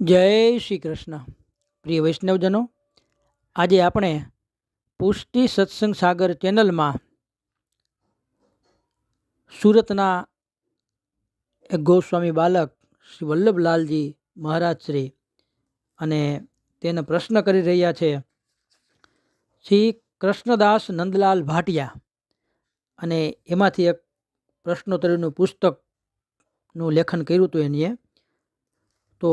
જય શ્રી કૃષ્ણ. પ્રિય વૈષ્ણવજનો, આજે આપણે પુષ્ટિ સત્સંગ સાગર ચેનલમાં સુરતના એક ગોસ્વામી બાલક શ્રી વલ્લભલાલજી મહારાજ શ્રી અને તેને પ્રશ્ન કરી રહ્યા છે, શ્રી કૃષ્ણદાસ નંદલાલ ભાટિયા. અને એમાંથી એક પ્રશ્નોત્તરીનું પુસ્તકનું લેખન કર્યું હતું એનીએ તો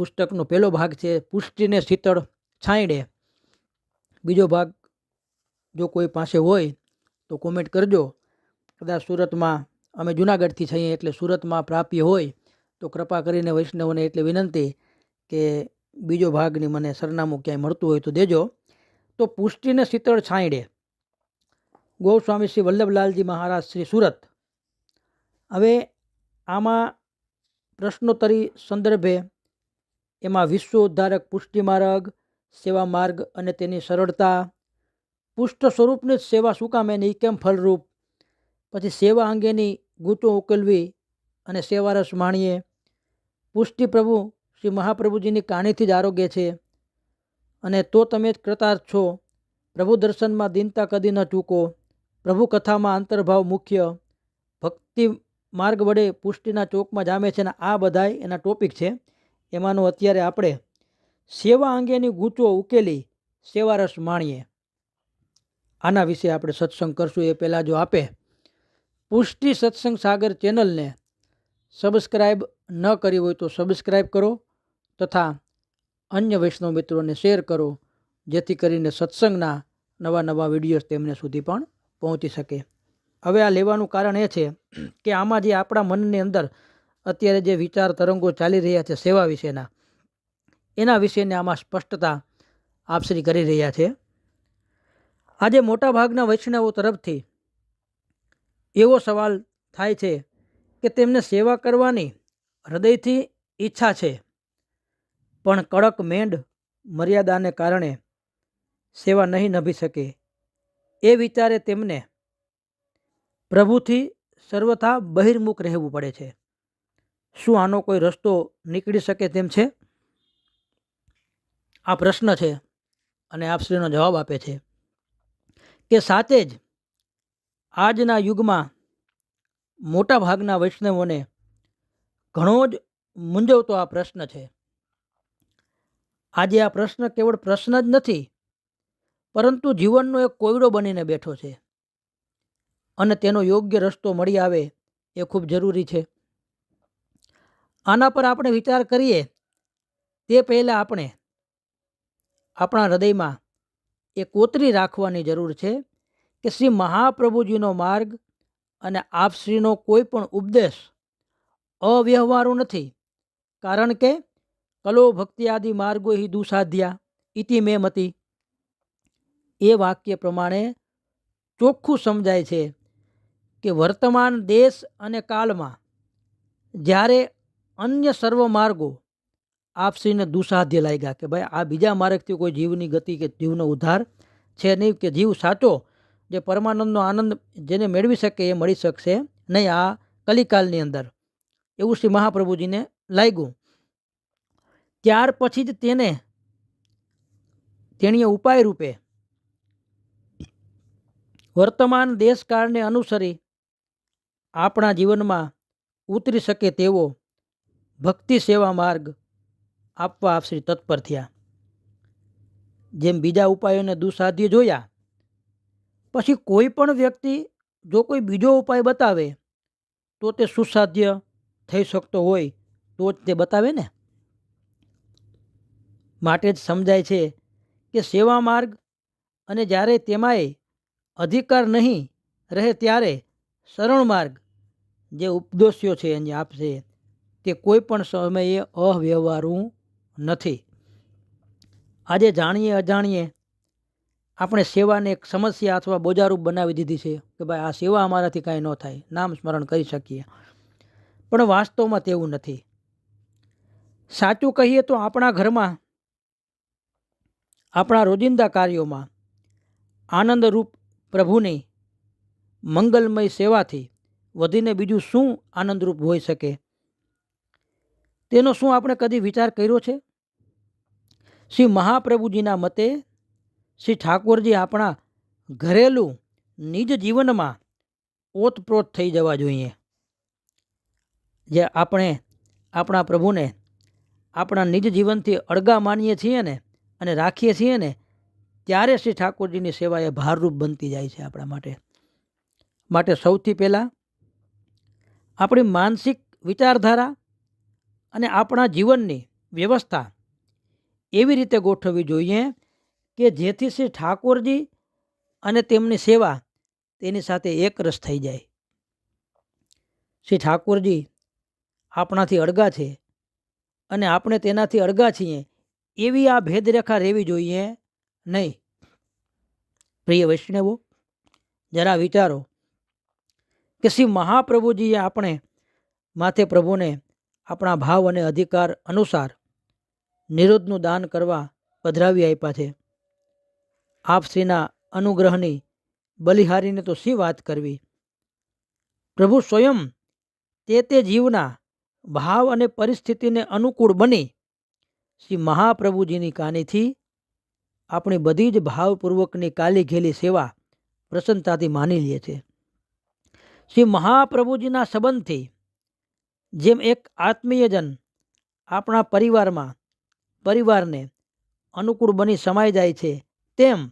પુસ્તકનો પહેલો ભાગ છે, પુષ્ટિને શીતળ છાંયડે. બીજો ભાગ જો કોઈ પાસે હોય તો કોમેન્ટ કરજો. કદાચ સુરતમાં અમે જુનાગઢથી છીએ એટલે સુરતમાં પ્રાપ્ય હોય તો કૃપા કરીને વૈષ્ણવને એટલે વિનંતી કે બીજો ભાગની મને સરનામું ક્યાંય મળતું હોય તો દેજો. તો પુષ્ટિને શીતળ છાંયડે. ગોસ્વામી શ્રી વલ્લભલાલજી મહારાજ શ્રી સુરત. હવે આમાં પ્રશ્નોત્તરી સંદર્ભે એમાં વિશ્વ ઉદ્ધારક પુષ્ટિ માર્ગ, સેવા માર્ગ અને તેની સરળતા. પુષ્ટ સ્વરૂપની જ સેવા શું કામ? એની કેમ ફલરૂપ પછી સેવા અંગેની ગૂંચો ઉકેલવી અને સેવારસ માણીએ. પુષ્ટિ પ્રભુ શ્રી મહાપ્રભુજીની કાણીથી જ આરોગ્ય છે. અને તો તમે જ કૃતાર્થ છો. પ્રભુ દર્શનમાં દિનતા કદી ન ચૂકો પ્રભુ કથામાં અંતર્ભાવ મુખ્ય. ભક્તિ માર્ગ વડે પુષ્ટિના ચોકમાં જામે છે ને આ બધાય એના ટોપિક છે. એમાંનો અત્યારે આપણે સેવા અંગેની ગૂંચો ઉકેલી સેવારસ માણીએ. આના વિશે આપણે સત્સંગ કરશું. એ પહેલાં જો આપે પુષ્ટિ સત્સંગ સાગર ચેનલને સબસ્ક્રાઈબ ન કરી હોય તો સબસ્ક્રાઈબ કરો તથા અન્ય વૈષ્ણવ મિત્રોને શેર કરો, જેથી કરીને સત્સંગના નવા નવા વિડીયોઝ તેમને સુધી પણ પહોંચી શકે. હવે આ લેવાનું કારણ એ છે કે આમાં જે આપણા મનની અંદર અત્યારે જે વિચાર તરંગો ચાલી રહ્યા છે સેવા વિશેના, એના વિશેને આમાં સ્પષ્ટતા આપશ્રી કરી રહ્યા છે. આજે મોટાભાગના વૈષ્ણવો તરફથી એવો સવાલ થાય છે કે તેમને સેવા કરવાની હૃદયથી ઈચ્છા છે, પણ કડક મેંડ મર્યાદાને કારણે સેવા નહીં નભી શકે. એ વિચારે તેમને પ્રભુથી સર્વથા બહિર્મુખ રહેવું પડે છે. શું આનો કોઈ રસ્તો નીકળી શકે તેમ છે? આ પ્રશ્ન છે અને આપશ્રીનો જવાબ આપે છે કે સાથે જ આજના યુગમાં મોટા ભાગના વૈષ્ણવોને ઘણો જ મૂંઝવતો આ પ્રશ્ન છે. આજે આ પ્રશ્ન કેવળ પ્રશ્ન જ નથી, પરંતુ જીવનનો એક કોયડો બનીને બેઠો છે અને તેનો યોગ્ય રસ્તો મળી આવે એ ખૂબ જરૂરી છે. આના પર આપણે વિચાર કરીએ, તે પહેલાં આપણે આપણા હૃદયમાં એ કોતરી રાખવાની જરૂર છે કે શ્રી મહાપ્રભુજીનો માર્ગ અને આપશ્રીનો કોઈ પણ ઉપદેશ અવ્યવહારો નથી. કારણ કે કલો ભક્તિ આદિ માર્ગો હિ દુસાધ્યા ઇતિ મેં મતી. એ વાક્ય પ્રમાણે ચોખ્ખું સમજાય છે કે વર્તમાન દેશ અને કાળમાં જ્યારે અન્ય સર્વ માર્ગો આપસીને દુસાધ્ય લાગ્યા કે ભાઈ આ બીજા માર્ગથી કોઈ જીવની ગતિ કે જીવનો ઉદ્ધાર છે નહીં કે જીવ સાચો જે પરમાનંદનો આનંદ જેને મેળવી શકે એ મળી શકશે નહીં આ કલિકાલની અંદર. એવું શ્રી મહાપ્રભુજીને લાગ્યું. ત્યાર પછી જ તેને તેણીએ ઉપાય રૂપે વર્તમાન દેશકાળને અનુસરી આપણા જીવનમાં ઉતરી શકે તેવો ભક્તિ સેવા માર્ગ આપવા આપશ્રી તત્પર થયા. જેમ બીજા ઉપાયોને દુસાધ્ય જોયા, પછી કોઈ પણ વ્યક્તિ જો કોઈ બીજો ઉપાય બતાવે, તો તે સુસાધ્ય થઈ શકતો હોય તો જ તે બતાવે ને? માટે જ સમજાય છે કે સેવા માર્ગ અને જ્યારે તેમાંય અધિકાર નહીં રહે ત્યારે સરળ માર્ગ જે ઉપદેશ્યો છે, એને આપશે તે કોઈ પણ સમયે અવ્યવહારુ નથી. આજે જાણીએ અજાણીએ આપણે સેવાને એક સમસ્યા અથવા બોજારૂપ બનાવી દીધી છે કે ભાઈ આ સેવા અમારાથી કાંઈ ન થાય, નામ સ્મરણ કરી શકીએ. પણ વાસ્તવમાં તેવું નથી. સાચું કહીએ તો આપણા ઘરમાં, આપણા રોજિંદા કાર્યોમાં આનંદરૂપ પ્રભુની મંગલમય સેવાથી વધીને બીજું શું આનંદરૂપ હોઈ શકે? તેનો શું આપણે કદી વિચાર કર્યો છે? શ્રી મહાપ્રભુજીના મતે શ્રી ઠાકોરજી આપણા ઘરેલું નિજ જીવનમાં ઓતપ્રોત થઈ જવા જોઈએ. જે આપણે આપણા પ્રભુને આપણા નિજ જીવનથી અળગા માનીએ છીએ ને અને રાખીએ છીએ ને, ત્યારે શ્રી ઠાકોરજીની સેવા એ ભારરૂપ બનતી જાય છે આપણા માટે. માટે સૌથી પહેલાં આપણી માનસિક વિચારધારા અને આપણા જીવનની વ્યવસ્થા એવી રીતે ગોઠવવી જોઈએ કે જેથી શ્રી ઠાકોરજી અને તેમની સેવા તેની સાથે એકરસ થઈ જાય. શ્રી ઠાકોરજી આપણાથી અળગા છે અને આપણે તેનાથી અળગા છીએ એવી આ ભેદરેખા રહેવી જોઈએ નહીં. પ્રિય વૈષ્ણવો, જરા વિચારો કે શ્રી મહાપ્રભુજીએ આપણે માથે પ્રભુને આપણા ભાવ અને અધિકાર અનુસાર નિરોધનું દાન કરવા પધરાવી આપ્યા છે. આપ શ્રીના અનુગ્રહની બલિહારીને તો શી વાત કરવી? પ્રભુ સ્વયં તે તે જીવના ભાવ અને પરિસ્થિતિને અનુકૂળ બની શ્રી મહાપ્રભુજીની કાનીથી આપણી બધી જ ભાવપૂર્વકની કાલી ઘેલી સેવા પ્રસન્નતાથી માની લે છે. શ્રી મહાપ્રભુજીના સંબંધથી જેમ એક આત્મીયજન આપણા પરિવારમાં, પરિવારને અનુકૂળ બની સમાઈ જાય છે, તેમ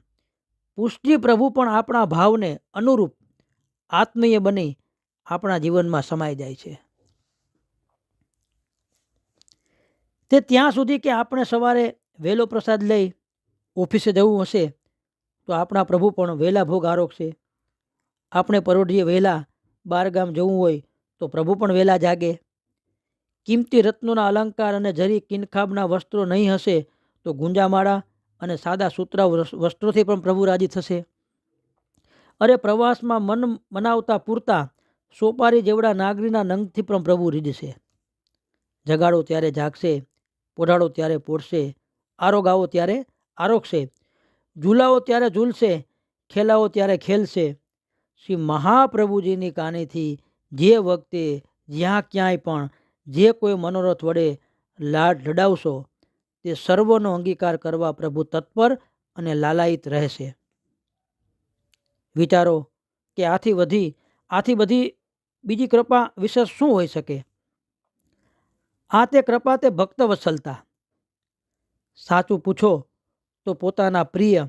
પુષ્ટિ પ્રભુ પણ આપણા ભાવને અનુરૂપ આત્મીય બની આપણા જીવનમાં સમાઈ જાય છે. તે ત્યાં સુધી કે આપણે સવારે વહેલો પ્રસાદ લઈ ઓફિસે જવું હશે, તો આપણા પ્રભુ પણ વહેલા ભોગ આરોગશે. આપણે પરોઢીએ વહેલા બારગામ જવું હોય, તો પ્રભુ પણ વહેલા જાગે. કિંમતી રત્નોના અલંકાર અને જરી કિનખાબના વસ્ત્રો નહીં હશે તો ગુંજામાળા અને સાદા સૂત્રા વસ્ત્રોથી પણ પ્રભુ રાજી થશે. અરે પ્રવાસમાં મન મનાવતા પૂરતા સોપારી જેવડા નાગરીના નંગથી પણ પ્રભુ રીજશે જગાડો ત્યારે જાગશે, પોઢાડો ત્યારે પોડશે આરોગાવો ત્યારે આરોગશે ઝૂલાવો ત્યારે ઝૂલશે ખેલાવો ત્યારે ખેલશે. શ્રી મહાપ્રભુજીની કાનેથી જે વખતે જ્યાં ક્યાંય પણ જે કોઈ મનોરથ વડે લાડ લડાવશો, તે સર્વનો અંગીકાર કરવા પ્રભુ તત્પર અને લાલાયિત રહેશે. વિચારો કે આથી વધી, આથી બધી બીજી કૃપા વિશે શું હોઈ શકે? આ તે કૃપા તે ભક્ત વસલતા સાચું પૂછો તો પોતાના પ્રિય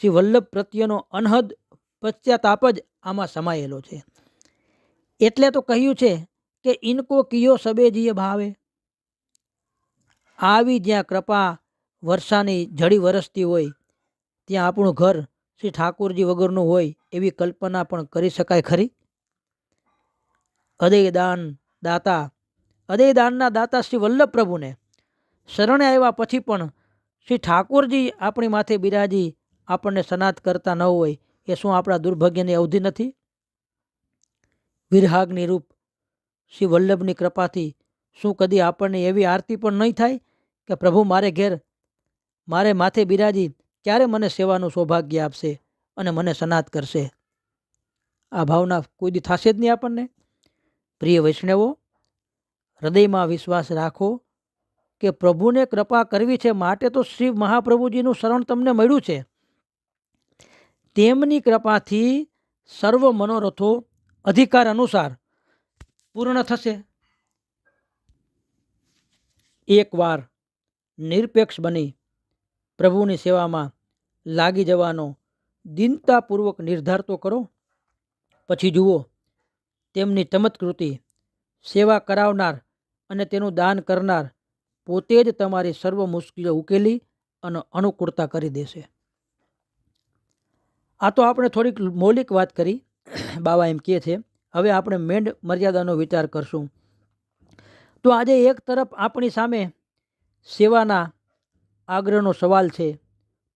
શ્રી વલ્લભ પ્રત્યેનો અનહદ પશ્ચાતાપ જ આમાં સમાયેલો છે. એટલે તો કહ્યું છે કે ઇનકો કિયો સબે જીએ ભાવે? આવી જ્યાં કૃપા વર્ષાની જડી વરસતી હોય, ત્યાં આપણું ઘર શ્રી ઠાકોરજી વગરનું હોય એવી કલ્પના પણ કરી શકાય ખરી? અદય દાન દાતા અદય દાનના દાતા શ્રી વલ્લભ પ્રભુને શરણે આવ્યા પછી પણ શ્રી ઠાકોરજી આપણી માથે બિરાજી આપણને સનાત કરતા ન હોય, એ શું આપણા દુર્ભાગ્યની અવધિ નથી? વિરહાગની રૂપ શ્રી વલ્લભની કૃપાથી શું કદી આપણને એવી આરતી પણ નહીં થાય કે પ્રભુ મારે ઘેર, મારે માથે બિરાજી ક્યારે મને સેવાનું સૌભાગ્ય આપશે અને મને સનાત કરશે? આ ભાવના કોઈ દી થશે જ નહીં આપણને? પ્રિય વૈષ્ણવો, હૃદયમાં વિશ્વાસ રાખો કે પ્રભુને કૃપા કરવી છે માટે તો શ્રી મહાપ્રભુજીનું શરણ તમને મળ્યું છે. તેમની કૃપાથી સર્વ મનોરથો અધિકાર અનુસાર પૂર્ણ થશે. એકવાર નિરપેક્ષ બની પ્રભુની સેવામાં લાગી જવાનો દિનતાપૂર્વક નિર્ધાર તો કરો. પછી જુઓ, તેમની ચમત્કૃતિ, સેવા કરાવનાર અને તેનું દાન કરનાર પોતે જ તમારી સર્વ મુશ્કેલીઓ ઉકેલી અને અનુકૂળતા કરી દેશે. આ તો આપણે થોડીક મૌલિક વાત કરી. બાવા એમ કહે છે હવે આપણે મેંડ મર્યાદાનો વિચાર કરશું. તો આજે એક તરફ આપણી સામે સેવાના આગ્રહનો સવાલ છે.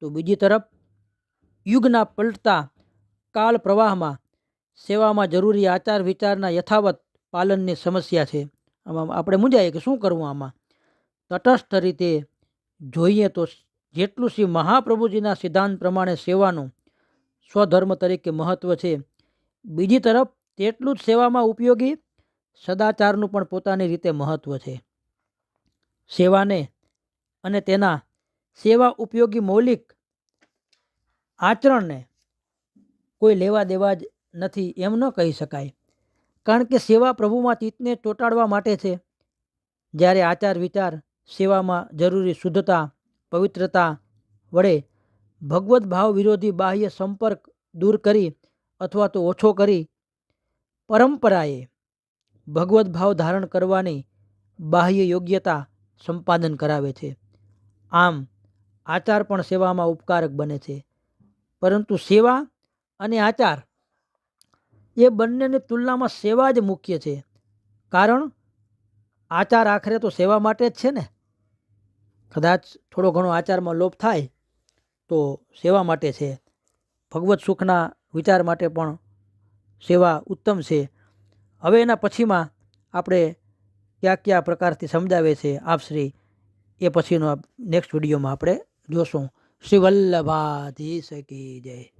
તો બીજી તરફ યુગના પલટતા કાળ પ્રવાહમાં સેવામાં જરૂરી આચાર વિચારના યથાવત પાલનની સમસ્યા છે. આમાં આપણે મૂંઝાઈએ કે શું કરવું આમાં? તટસ્થ રીતે જોઈએ તો જેટલું શ્રી મહાપ્રભુજીના સિદ્ધાંત પ્રમાણે સેવાનું સ્વધર્મ તરીકે મહત્ત્વ છે. બીજી તરફ તેટલું જ સેવામાં ઉપયોગી સદાચારનું પણ પોતાની રીતે મહત્ત્વ છે. સેવાને અને તેના સેવા ઉપયોગી મૌલિક આચરણને કોઈ લેવા દેવા જ નથી એમ ન કહી શકાય. કારણ કે સેવા પ્રભુમાં ચિત્તને ચોંટાડવા માટે છે. જ્યારે આચાર વિચાર સેવામાં જરૂરી શુદ્ધતા, પવિત્રતા વડે ભગવદ્ ભાવ વિરોધી બાહ્ય સંપર્ક દૂર કરી અથવા તો ઓછો કરી પરંપરાએ ભગવદ્ ભાવ ધારણ કરવાની બાહ્ય યોગ્યતા સંપાદન કરાવે છે. આમ, આચાર પણ સેવામાં ઉપકારક બને છે. પરંતુ સેવા અને આચાર એ બંનેની તુલનામાં સેવા જ મુખ્ય છે. કારણ, આચાર આખરે તો સેવા માટે જ છે ને? કદાચ થોડો ઘણો આચારમાં લોપ થાય તો સેવા માટે છે. ભગવત સુખના વિચાર માટે પણ સેવા ઉત્તમ છે. હવે એના પછીમાં આપણે કયા કયા પ્રકારથી સમજાવે છે આપશ્રી એ પછીનો નેક્સ્ટ વિડીયોમાં આપણે જોશું. શ્રી વલ્લભાધીશ કી જય.